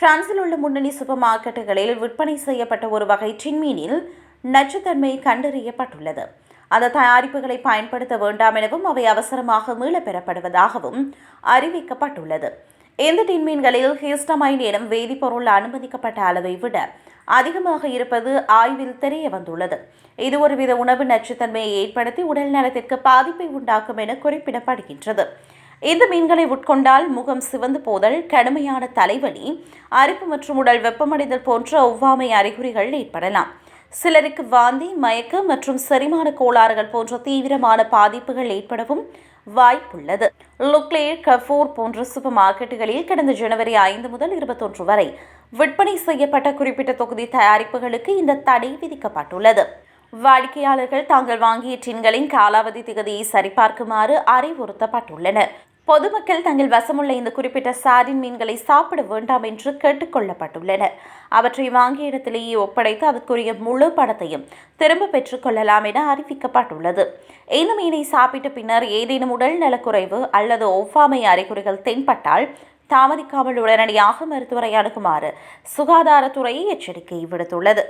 பிரான்சில் உள்ள முன்னணி சூப்பர் மார்க்கெட்டுகளில் விற்பனை செய்யப்பட்ட ஒரு வகை சின்மீனில் நச்சுத்தன்மை கண்டறியப்பட்டுள்ளது. அந்த தயாரிப்புகளை பயன்படுத்த வேண்டாம் எனவும் அவை அவசரமாக மீளப் பெறப்படுவதாகவும் அறிவிக்கப்பட்டுள்ளது. இந்த டின்மீன்களில் ஹிஸ்டமைன் எனும் வேதிப்பொருள் அனுமதிக்கப்பட்ட அளவை விட அதிகமாக இருப்பது ஆய்வில் தெரிய வந்துள்ளது இது ஒருவித உணவு நச்சுத்தன்மையை ஏற்படுத்தி உடல் நலத்திற்கு பாதிப்பை உண்டாக்கும் என குறிப்பிடப்படுகின்றது. இந்த மீன்களை உட்கொண்டால் முகம் சிவந்து போதல் கடுமையான தலைவலி அரிப்பு மற்றும் உடல் வெப்பமடைதல் போன்ற ஒவ்வாமை அறிகுறிகள் ஏற்படலாம். சிலருக்கு வாந்தி மயக்கம் மற்றும் செரிமான கோளாறுகள் போன்ற தீவிரமான பாதிப்புகள் ஏற்படவும் வாய்ப்புள்ளது. லுக்லே கஃபூர் போன்ற சூப்பர் மார்க்கெட்டுகளில் கடந்த ஜனவரி ஐந்து முதல் இருபத்தொன்று வரை விற்பனை செய்யப்பட்ட குறிப்பிட்ட தொகுதி தயாரிப்புகளுக்கு இந்த தடை விதிக்கப்பட்டுள்ளது. வாடிக்கையாளர்கள் தாங்கள் வாங்கிய டின்களின் காலாவதி திகதியை சரிபார்க்குமாறு அறிவுறுத்தப்பட்டுள்ளனர். பொதுமக்கள் தங்கள் வசமுள்ள இந்த குறிப்பிட்ட சாரின் மீன்களை சாப்பிட வேண்டாம் என்று கேட்டுக்கொள்ளப்பட்டுள்ளனர் அவற்றை வாங்கிய இடத்திலேயே ஒப்படைத்து அதற்குரிய முழு பணத்தையும் திரும்ப பெற்றுக் கொள்ளலாம் என அறிவிக்கப்பட்டுள்ளது. இந்த மீனை சாப்பிட்ட பின்னர் ஏதேனும் உடல் நலக்குறைவு அல்லது ஒவ்வாமை அறிகுறிகள் தென்பட்டால் தாமதிக்காமல் உடனடியாக மருத்துவரை அணுகுமாறு சுகாதாரத்துறை எச்சரிக்கை விடுத்துள்ளது.